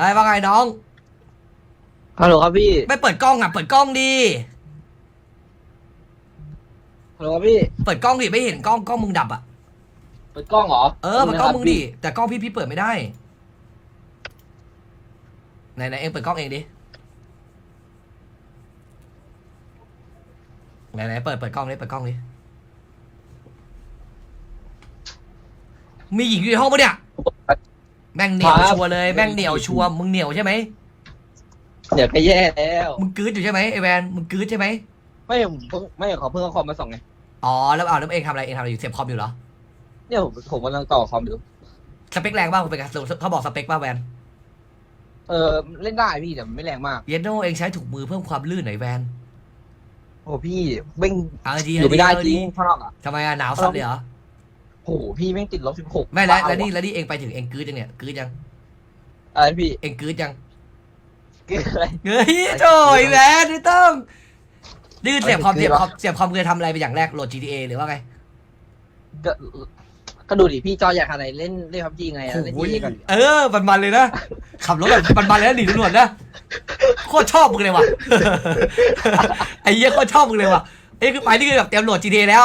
ไอ้ยว่าไงน้อง ฮัลโหลครับพี่ไม่เปิดกล้องอะ เปิดกล้องดี ฮัลโหลครับพี่ เปิดกล้องดิไม่เห็นกล้องกล้องมึงดับอะ เปิดกล้องเหรอเออเปิดกล้องมึงดิแต่กล้องพี่พี่เปิดไม่ได้ไหนไหนเองเปิดกล้องเองดิไหนไหนเปิดเปิดกล้องดิเปิดกล้องดิมีหญิงอยู่ในห้องปะเนี่ย แม่งเหนียวชัวร์เลยแม่งเหนียวชัวร์มึงเหนียวใช่ไหมเดี๋ยวก็แย่แล้ว มึงกรีดอยู่ใช่ไหมไอแวนมึงกรีดใช่ไหมไม่ผมเพิ่งไม่ขอเพิ่งเอาคอมมาส่องไงอ๋อแล้วเอาแล้วเองทำอะไรเองทำอะไรอยู่เสียบคอมอยู่เหรอเนี่ยผมผมกำลังต่อคอมอยู่สเปคแรงป่ะคุณเป็นไงเขาบอกสเปคป่ะแวนเออเล่นได้พี่แต่มันไม่แรงมากเยนโนเองใช้ถุงมือเพิ่มความลื่นหน่อยแวนโอ้พี่เบ้งเอาดีอยู่ไม่ได้เอาจริงข้างนอกอะทำไมอะหนาวสัดเลยเหรอโอ้โหพี่แม่งติดลบสิบหกไม่แล้วแล้วนี่แล้วนี่เองไปถึงเองกรีดยังเนี่ยกรีดยังอะไรพี่เองกรีดยังเกิดอะไรเฮ้ยโถ่ยแวนไม่ต้องดื้อเสียบคอมเอ้ยเสียบคอมกรี๊ดวะเสียบคอมเคยทำอะไรไปอย่างแรกโหลด GTA หรือว่าไงก็ก็ดูดิพี่จอใหญ่ขนาดไหนเล่นเล่นพับจีไงอะเล่นโอ้ยจีกันเออมันๆเลยนะขับรถแบบมันๆเลยนะหนีตำรวจนะโคตรชอบมึงเลยว่ะไอ้เหี้ยโคตรชอบมึงเลยว่ะเอ้ยคือไปนี่คือแบบเตรียมโหลด GTA แล้ว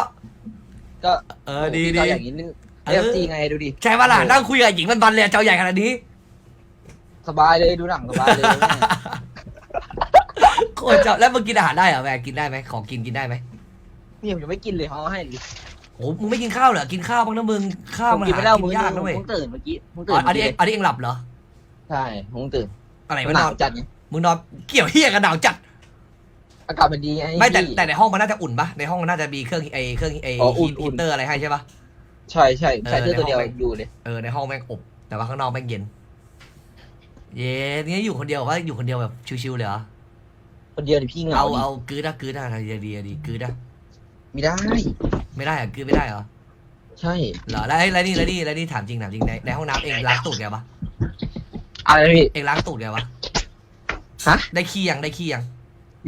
ก็เออดีพี่ดีจออย่างนี้เล่นเออเล่นพับจีไงดูดิใช่ปะล่ะนั่งคุยกับหญิงมันๆเลยจอใหญ่ขนาดนี้ สบายเลยดูหนังสบายเลยโคตรชอบแล้วมึงกินอาหารได้เหรอแม่กินได้ไหมของกินกินได้ไหมนี่ผมยังไม่กินเลยเขาเอาให้ดิโอ้มึงไม่กินข้าวเหรอกินข้าวบ้างนะมึงข้าวผมมันกินหาไม่ได้กิมื้อนยากนึนะงเว้ยผมตื่นเมื่อกี้ผมอ๋ตื่นออันนี้เมื่เองอันนี้เองหลับเหรอใช่ผมตื่นอะไรมัไม่นหนนาอนวจัดไงมึงนอนเกี่ยวเฮียกันหนาวจัด อากาศมันดีไงไม่แต่พี่แต่ในห้องมันน่าจะอุ่นปะในห้องมันน่าจะมีเครื่องไอเครื่องไออ๋ออุ่นฮีอุ่นเตอร์อะไรให้ใช่ปะ ใช่ใช่ใช่เออเสื้อตัวเดียวในห้อง อยู่เลยเออในห้องแม่งอบแต่ว่าข้างนอกแม่งเย็น เย็นนี่อยู่คนเดียวว่าอยู่คนเดียวแบบชิวๆเลยเหรอคนเดียวดิพี่เหงาเอาดิเอากึดอะกึดอะดีดีดีกึดอะไม่ได้ ไม่ได้อะกึดไม่ได้เหรอใช่ เหรอแล้วไอ้แล้วนี่แล้วนี่แล้วนี่ถามจริงถามจริงในในห้องน้ำเองล้างตูดไงปะอะไรพี่ เองล้างตูดไงวะฮะ ได้ขี้ยังได้ขี้ยัง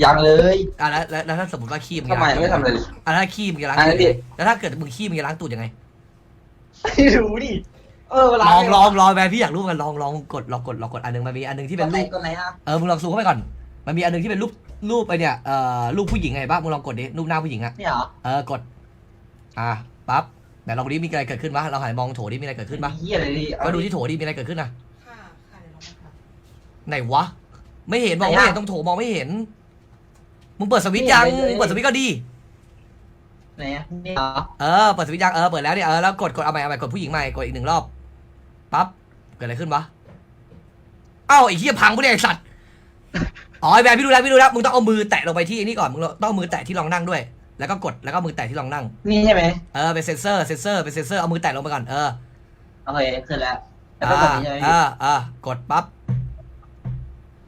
ยังเลย อะแล้วแล้วแล้วถ้าสมมติว่าขี้มึงทำไมจะล้างไม่ทำอะไรเลย อะแล้วถ้าขี้มึงจะล้างอะตูดแล้วดิยังไงแล้วถ้าเกิดมึงขี้มึงจะล้างตูดยังไงไม่รู้ดิ เออเวลาลองลองลองไปพี่อยากรู้กันลองลองกดลองกดลองกดอันหนึงมันมีอันหนึงที่เป็เป็นนรูรูปปตัวไหนอะเออ มึงลองซูมเข้าไปก่อน มันมีอันหนึงที่เป็นรูปรูปไปเนี่ย เอ่อ รูปผู้หญิงไงบ้างมึงลองกดดิ รูปหน้าผู้หญิงอะเนี่ยเหรอเออ กด อะปั๊บไหนลองดูดิมีอะไรเกิดขึ้นปะเราหันมองโถดิมีอะไรเกิดขึ้นปะเฮียอะไรดิก็ดูที่โถดิมีอะไรเกิดขึ้นนะค่ะค่ะเดี๋ยวเรามาค่ะ ไหนวะ ไม่เห็นมองไม่เห็นตรงโถมองไม่เห็น มึงเปิดสวิตช์ยังมึงเปิดสวิตช์ก็ดี ไหนอะเนี่ยเหรอเออ เปิดสวิตช์ยังเออ เปิดแล้วเนี่ยเออ แล้วกด กด เอาใหม่ เอาใหม่ กดผู้หญิงใหม่ กดอีกหนึ่งรอบ ปั๊บ เกิดอะไรขึ้นวะ เอ้าไอ้เหี้ยพังปะเนี่ยไอ้สัตว์ อ๋อไอ้แบร์พี่ดูแล้วพี่ดูแล้ว มึงต้องเอามือแตะลงไปที่นี่ก่อน มึงต้องเอามือแตะที่รองนั่งด้วย แล้วก็กด แล้วก็มือแตะที่รองนั่ง นี่ใช่ไหมเออ เป็นเซนเซอร์ เซนเซอร์ เป็นเซนเซอร์ เอามือแตะลงไปก่อน เออโอเคเสร็จแล้วแล้วอ่าก็แบบนี้ใช่ไหมพี่อ่าอ่ากดปั๊บ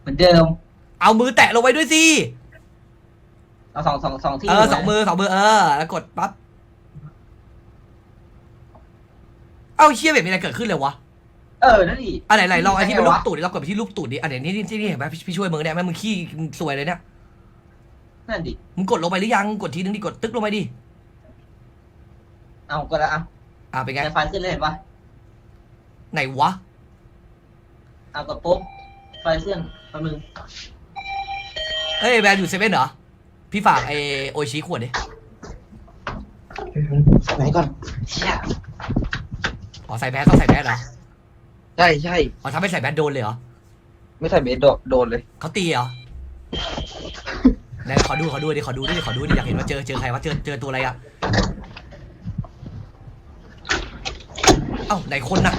เหมือนเดิมเอามือแตะลงไปด้วยสิ เอาสองสองสองที่เออถูกไหสองมือสองมือเออแล้วกดปั๊บเอ้าเชี่ยแบบมีอะไรเกิดขึ้นเลยวะเออนั่นดิอันไหนไหนลองไอ้ที่เป็นรูปวะตูดดิเรากดไปที่รูปตูดดิอันไหนนี่นี่ที่นี่เห็นไหมพี่พี่ช่วยมึงเนี่ยแม่งมึงขี้มึงสวยเลยเนี่ยนั่นดิมึงกดลงไปหรือยังกดทีนึงดิกดตึ๊กลงไปดิเอาก็แล้วอะอ่าเป็นไงไฟขึ้นเลยเห็นปะไหนวะเอากดปุ๊บไฟขึ้นแป๊บนึงเอ้ยแบรนด์อยู่เซเว่นเหรอ พี่ฝากไอโอชิขวดดิ ไหนก่อนเชี่ยอ๋อใส่แมสต้องใส่แมสเหรอ ใช่ใช่อ๋อทำให้ใส่แมสโดนเลยเหรอไม่ใส่เบสโดนโดนเลยเขาตีเหรอไหนขอดูขอดูดิขอดูดิขอดูดิอยากเห็นว่าเจอเจอใครวะเจอเจอตัวอะไรอะเอ้าไหนคนน่ะ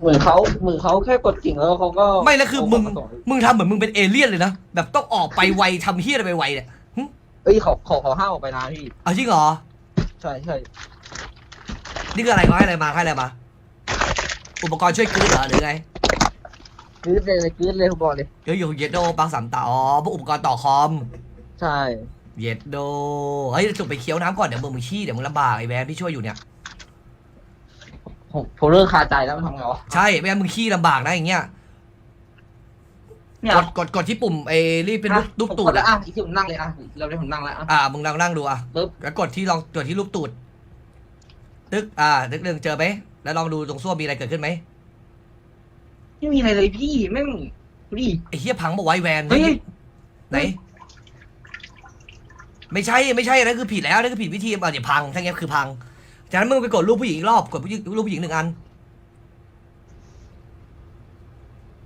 เหมือนเขาเหมือนเขาแค่กดกิ่งแล้วเขาก็ไม่แล้วคือมึงเขาก็ส่มึงทำเหมือนมึงเป็นเอเลี่ยนเลยนะ แบบต้องออกไปไวทำเฮี้ยอะไรไปไวเนี่ยหึเอ้ยเขาเขาเขาห้ามออกไปนะพี่ เอาจริงเหรอ ใช่ใช่นี่คืออะไรเขาให้อะไรมาให้อะไรมา อุปกรณ์ช่วยกรีดเหรอหรือไงกรี๊ดเลยกรี๊ดเลยผมบอกเลย เดี๋ยวอยู่เยดโดปังสามตาอ๋อพวกอุปกรณ์ต่อคอม ใช่ เยดโด เฮ้ยจุดไปเคี้ยวน้ำก่อนเดี๋ยวมึงมึงขี้เดี๋ยวมึงลำบากไอ้แบนพี่ช่วยอยู่เนี่ย ผมผมเลิกคาใจแล้วมันทำไงวะ ใช่ไม่งั้นมึงขี้ลำบากนะอย่างเงี้ยเนี่ยกดกดกดที่ปุ่มไอ้รีบเป็นรูปรูปตูดแล้วอะอะอีกที่ผมนั่งเลยอะเราได้ผมนั่งแล้วอะอ่ามึงลองนั่งดูอะปึ๊บแล้วกดที่ลองกดที่รูปตูดตึกอ่าตึกหนึ่งเจอไหมแล้วลองดูตรงส้วมมีอะไรเกิดขึ้นไหมไม่มีอะไรเลยพี่แม่งดูดิไอ้เหี้ยพังบอกไว้แวนเฮ้ยไหน ไม่ใช่ไม่ใช่นั่นคือผิดแล้วนั่นคือผิดวิธีอะเดี๋ยวพังถ้างี้คือพัง จากนั้นมึงไปกดรูปผู้หญิงอีกรอบกดผู้หญิงรูปผู้หญิงหนึ่งอัน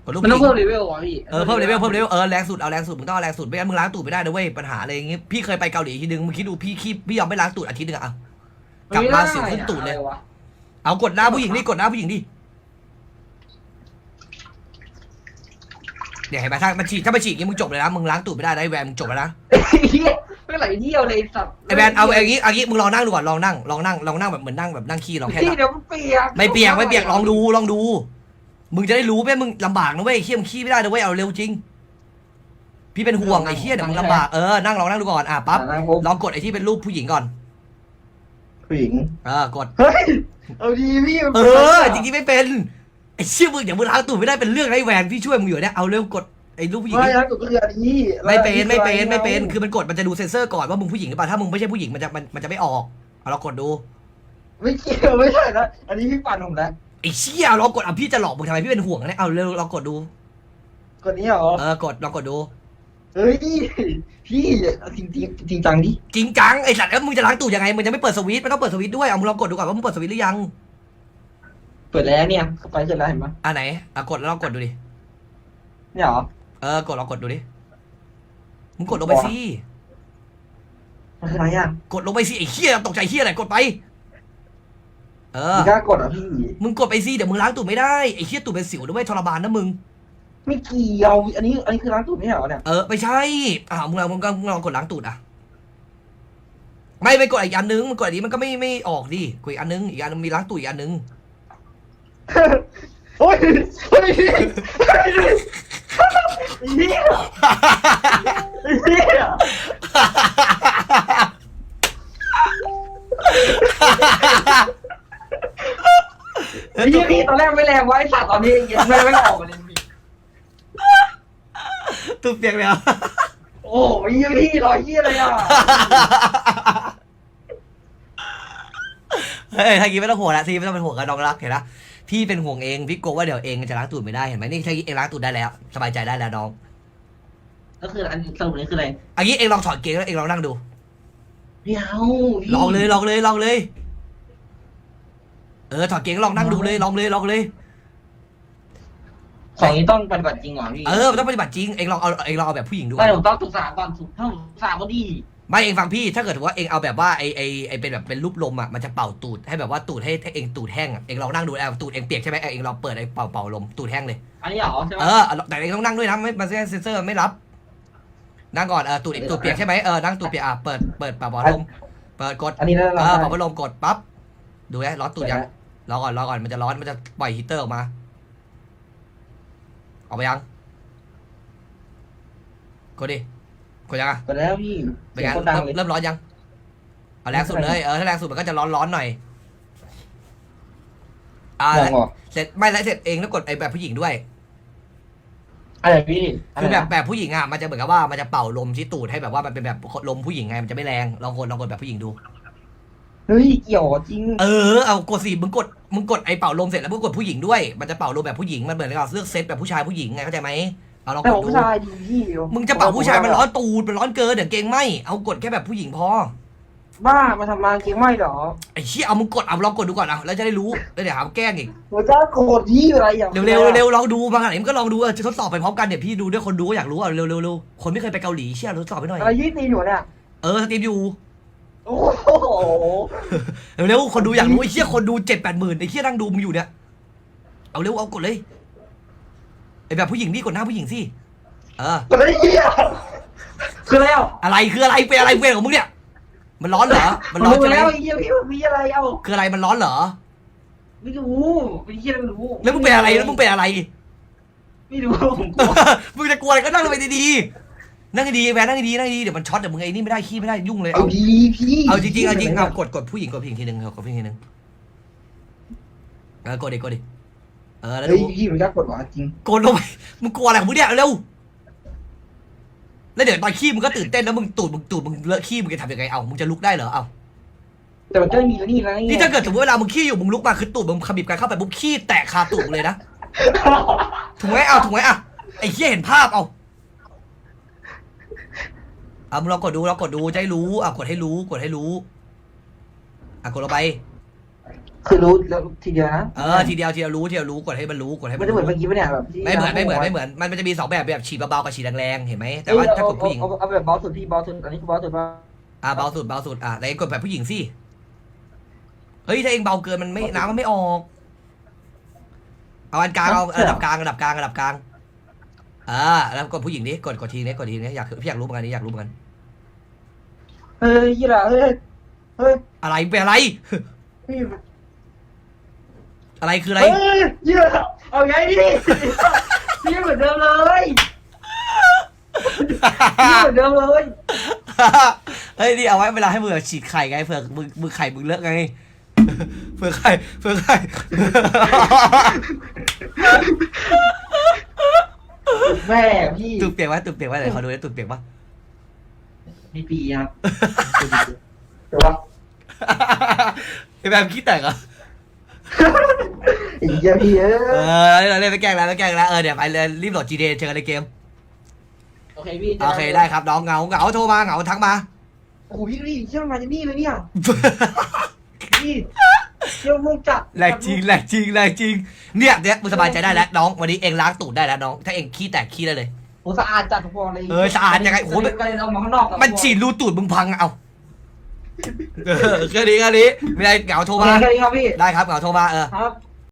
กดรูปมันผู้ต้หองญิงเพิ่มเลเวลอะพี่เออเพิ่มเลเวลเพิ่มเลเวลเออแรงสุดเอาแรงสุดมึงต้องเอาแรงสุดไม่งั้นมึงล้างตูดไม่ได้นะเว้ยปัญหาอะไรอย่างงี้พี่เคยไปเกาหลีทีนึงมึงคิดดูพี่ขี้พี่ยอมไม่ล้างตูดอาทิตย์หนึงอะเอากลับมาสิวขึ้นตูดเลยอะไรวะเอากดหน้าผู้หญิงนี่กดหน้าผู้หญิงดิ เนี่ยเห็นไหมถ้ามันฉีกถ้ามันฉีกอย่างงี้มึงจบเลยนะมึงล้างตูดไม่ได้นะไอ้แวนมึงจบแล้วนะเหี้ยไม่ไหลเที่ยวเลยสัตว์ไอ้แวนเอาอย่างงี้เอาอย่างงี้มึงลองนั่งดูก่อนลองนั่งลองนั่งลองนั่งแบบเหมือนนั่งแบบนั่งขี้ลองแค่พี่นั้นเดี๋ยวมันเปียกไม่เปียกไม่เปียกลองดูลองดู มึงจะได้รู้ไหมมึงลำบากนะเว้ยเขี้ยมงขี้ไม่ได้นะเว้ยเอาเร็วจริง พี่เป็นห่วงไอ้เขี้ยเดี๋ยวมึงลำบากเออนั่งลองนั่งดูก่อนอะปั๊บอะนั่งผมลองกดไอ้ที่เป็นรูปผู้หญิงก่อนผู้หญิงเออกด เฮ้ยเอาดีพี่มันเอป็นอไรจริงๆไม่เป็นไอ้ เชี่ยมึงเดี๋ยวมึงล้างตูดไม่ได้เป็นเรื่องไอ้แวนพี่ช่วยมึงอยู่เนี่ยเอาเร็วกดไอ้รูปผู้หญิงไม่นี่นะก็คืออันนี้ไม่เป็นไม่เป็นไม่เป็นคือคือมันกดมันจะดูเซ็นเซอร์ก่อนว่ามึงผู้หญิงหรือเปล่าถ้ามึงไม่ใช่ผู้หญิงมันจะมันมันจะไม่ออกเอาเรากดดูไม่เกี่ยวไม่ใช่นะอันนี้พี่ปั่นผมแล้วไอ้เชี่ยลองกดเอาพี่จะหลอกมึงทำไมพี่เป็นห่วงเนี่ยเอาเร็วลองกดดูคนนี้เหรอเออกดลองกดดู เฮ้ยพี่เอาจริงจริงจริงจังดิจริงจังไอ้สัตว์แล้วมึงจะล้างตูดยังไงมึงจะไม่เปิดสวิตช์มันต้องเปิดสวิตช์ด้วยเอามึงลองกดดูก่อนว่ามึงเปิดสวิตช์หรือยัง เปิดแล้วเนี่ยเข้าไปเสร็จแล้วเห็นปะอะไหนอะกดแล้วลองกดดูดิ เนี่ยเหรอ เออกดลองกดดูดิ มึงกดลงไปสิ มันคืออะไรอะกดลงไปสิไอ้เหี้ยตกใจเหี้ยอะไรกดไป เออไม่กล้ากดอะพี่ มึงกดไปสิเดี๋ยวมึงล้างตูดไม่ได้ไอ้เหี้ยตูดเป็นสิวด้วยทรมานนะมึง ไม่เกี่ยว อันนี้ อันนี้คือล้างตูดไม่ใช่เหรอเนี่ย เออไม่ใช่อ่ามึงลองมึงลองมึงลองกดล้างตูดอะ ไม่ไปกดอีกอันนึงมึงกดอันนี้มันก็ไม่ไม่ออกดิกดอีกอันนึงอีกอันนึงมีล้างตูดอีกอันนึง โอ้ยเฮ้ยเฮ้ยเฮียเฮียเฮียพี่ตอนแรกไม่แรงไว้สัตว์ตอนนี้เย็นไม่ไม่ออกเลยพี่ตูดเปียกเลยอะโอ้ยเฮียพี่รอยเฮียเลยอะเฮ้ยถ้ากี้ไม่ต้องห่วงละซีไม่ต้องเป็นห่วงกับน้องรักเห็นนะ พี่เป็นห่วงเองพี่กลัวว่าเดี๋ยวเองจะล้างตูดไม่ได้เห็นไหมนี่ถ้าเองล้างตูดได้แล้ว สบายใจได้แล้วน้องก็คืออันสรุปนี้คืออะไรอันนี้เองลองถอดเกงแล้วเองลองนั่งดูไม่เอาพี่ลองเลยลองเลยลองเลย เออถอดเกงลองนั่งดูเลยลองเลยลองเลยของนี้ต้องปฏิบัติจริงเหรอพี่เออมันต้องปฏิบัติจริงเองลองเอาเองลองเอาแบบผู้หญิงดูไม่ผมต้องศึกษาก่อนศึกถ้าผมศึกษาก็ดี ไม่เองฟังพี่ถ้าเกิดว่าเองเอาแบบว่าไอไอไอเป็นแบบเป็นรูปลมอะมันจะเป่าตูดให้แบบว่าตูดให้ให้เองตูดแห้งอะเองลองนั่งดูเอาตูดเองเปียกใช่ไหมเองลองเปิดไอเป่าเป่าลมตูดแห้งเลยอันนี้เหรอใช่ไหมเออแต่เองต้องนั่งด้วยนะไม่มันเซ็นเซอร์ไม่รับนั่งก่อนเออตูดตูดเปียกใช่ไหมเออนั่งตูดเปียกอะเปิดเปิดเป่าบอลลมเปิดกดอันนี้น่าเอรัอกเป่าบอลลมกดปั๊บดูไงร้อนตูดยังเปิดรอก่อนรอก่อนมันจะร้อนมันจะปล่อยฮีตเตอร์ออกมาออกไปยังกดดิ กดยังอะก็แล้วพี่เป็นเสียไงงคนดังเริ่มเลย เริ่มร้อนยังเอาแรงสุดเลยเออถ้าแรงสุดมันก็จะร้อนร้อนๆหน่อยอ่ามองออกเสร็จไม่แล้วเสร็จเองแล้วกดไอแบบผู้หญิงด้วย อะไรพี่คือแบบแบบผู้หญิงอะมันจะเหมือนกับว่ามันจะเป่าลมที่ตูดให้แบบว่ามันเป็นแบบลมผู้หญิงไงมันจะไม่แรงลองกดลองกดแบบผู้หญิงดู เฮ้ยเกี่ยวจริงเออเอากดสิมึงกดมึงกดไอเป่าลมเสร็จแล้วมึงกดผู้หญิงด้วยมันจะเป่าลมแบบผู้หญิงมันเหมือนกับเลือกเซตแบบผู้ชายผู้หญิงไงเข้าใจไหม เอาลองแต่กผดมดู ผู้ชายดีพี่มึงจะเป่าผู้ชายมันร้อนตูดมันร้อนเกินเดี๋ยวเกงไหมเอากดแค่แบบผู้หญิงพอบ้ามาทำมาจริงไม่เหรอไอ้เชี่ยเอามึงกดเอาลองกดดูก่อนเอาแล้วจะได้รู้แล้วเดี๋ยวหาว่าแกล้งอีกหัวจ้าโกรธพี่อะไรอย่างเร็วเร็วเร็วลองดูบางขนาดนี้มันก็ลองดูเออจะทดสอบไปพร้อมกันเนี่ยพี่ดูด้วยคนดูก็อยากรู้อะเร็วเร็วเร็วคนไม่เคยไปเกาหลีเชี่ยทดสอบไปหน่อยอะไรยี่ตีนอยู่เนี่ยเออสตรีมอยู่โอ้โหเร็วเร็วคนดูอยากรู้ไอ้เชี่ยคนดูเจ็ดแปดหมื่นไอ้เชี่ยนั่งดูมึงอยู่เนี่ยเอาเร็วเอากดเลย ไอ้แบบผู้หญิงนี่กดหน้าผู้หญิงสิ เอออะไรเหี้ยคือแล้วอะไรคืออะไรเป็นอะไรเวรของมึงเนี่ย มันร้อนเหรอ มันร้อนรู้ใช่ไหมแล้วไอ้เหี้ยพี่มีอะไรเอ้าคืออะไรมันร้อนเหรอ ไม่รู้ไอ้เหี้ยไม่รู้แล้วมึงเป็นอะไรแล้วมึงเป็นอะไร ไม่รู้ผมกลัวมึงจะกลัวอะไรก็นั่งไปดีๆนั่งดีๆแวนนั่งดีๆนั่งดีๆเดี๋ยวมันช็อตเดี๋ยวมึงไอ้นี่ไม่ได้ขี้ไม่ได้ยุ่งเลย เอาเอาดีพี่เอาจริงๆเอาจริงเอากดกดผู้หญิงกดผู้หญิงทีนึงเอากดผู้หญิงทีนึงเออกดดิกดดิ เออแล้วเฮ้ยดูพี่มันยากกดว่ะจริงกดลงไปมึงกลัวอะไรของมึงเนี่ยเร็วแล้วเดี๋ยวตอนขี้มึงก็ตื่นเต้นแล้วมึงตูดมึงตูดมึงเลอะขี้มึงจะทำยังไงเอามึงจะลุกได้เหรอเอาแต่มันก็มีแล้วนี่นะนี่ถ้าเกิดสมมติเวลามึงขี้อยู่มึงลุกมาคือตูดมึงขมิบกันเข้าไปปุ๊บขี้แตกคาตูดมึงเลยนะถูกไหมเอาถูกไหมอะไอ้เหี้ยเห็นภาพเอาเอามึงลองกดดูลองกดดูจะให้รู้อะกดให้รู้กดให้รู้อะกดลงไป คือรู้แล้วทีเดียวนะเออทีเดียวทีเดียวรู้ทีเดียวรู้กดให้มันรู้กดให้มัมันนจะเหมือนรู้เมื่อกี้ปะเนี่ยแบบที่ไม่เหมือนไม่เหมือนไม่เหมือนมันมันจะมีสองแบบแบบฉีดเบาๆกับฉีดแรงๆเห็นไหมแต่ว่าถ้ากดผู้หญิงเอาเอาเอาแบบเบาสุดพี่เบาสุดอันนี้คือเบาสุดป่ะอะเบาสุดเบาสุดอะแต่เองกดแบบผู้หญิงสิเฮ้ยถ้าเองเบาเกินมันไม่น้ำมันไม่ออกเอาอันกลางเอาระดับกลางระดับกลางระดับกลางอ่าแล้วกดผู้หญิงดิกดกดทีนี้กดทีนี้อยากพี่อยากรู้เหมือนกันนี่อยากรู้เหมือนกันเฮ้ยยี่หล่ะเฮ้ยเฮ้ยอะไรเป็นอะไรพี่ อะไรคืออะไร เฮ้ยยี่หล่ะเอาไงดิพี่เหมือนเดิมเลยพี่เหมือนเดิมเลย เฮ้ยนี่เอาไว้เวลาให้มึงฉีดไข่ไงเผื่อมึงมึงไข่มึงเลอะไงเผื่อไข่เผื่อไข่แม่พี่ตุ่เปียกไว้ตุ่เปียกไว้ไหนขอดูได้ตุ่เปียกปะมีปีครับแต่ว่าไอ้แบบขี้แตกเหรอะ อีกเยอะพี่เอเอออเล่นเล่นไปแกล้งแล้วไปแกล้งแล้วเออเดี๋ยวไปเลยรีบโหลด GTA เจอกันในเกมโอเคพี่โอเคได้ครับน้องเหงาเหงาโทรมาเหงาทักมา โอ้โหพี่นี่เชื่อมาจากนี่เลยเนี่ยพี่เชื่อมุ่งจัดแรงจริงแรงจริงแรงจริงเนี่ยเนี่ยมึงสบายใจได้แล้วน้องวันนี้เองล้างตูดได้แล้วน้อง ถ้าเองขี้แตกขี้ได้เลย โอ้สะอาดจัดทุกคนเลยเออสะอาดยังไงโอ้โห ก็เลยเอามาข้างนอกมันฉีดรูตูดมึงพังอะเอา แค่นี้แค่นี้ไม่ได้เหงาโทรโอเคมา แค่นี้ครับพี่ ได้ครับเหงาโทรมาเออ ครับ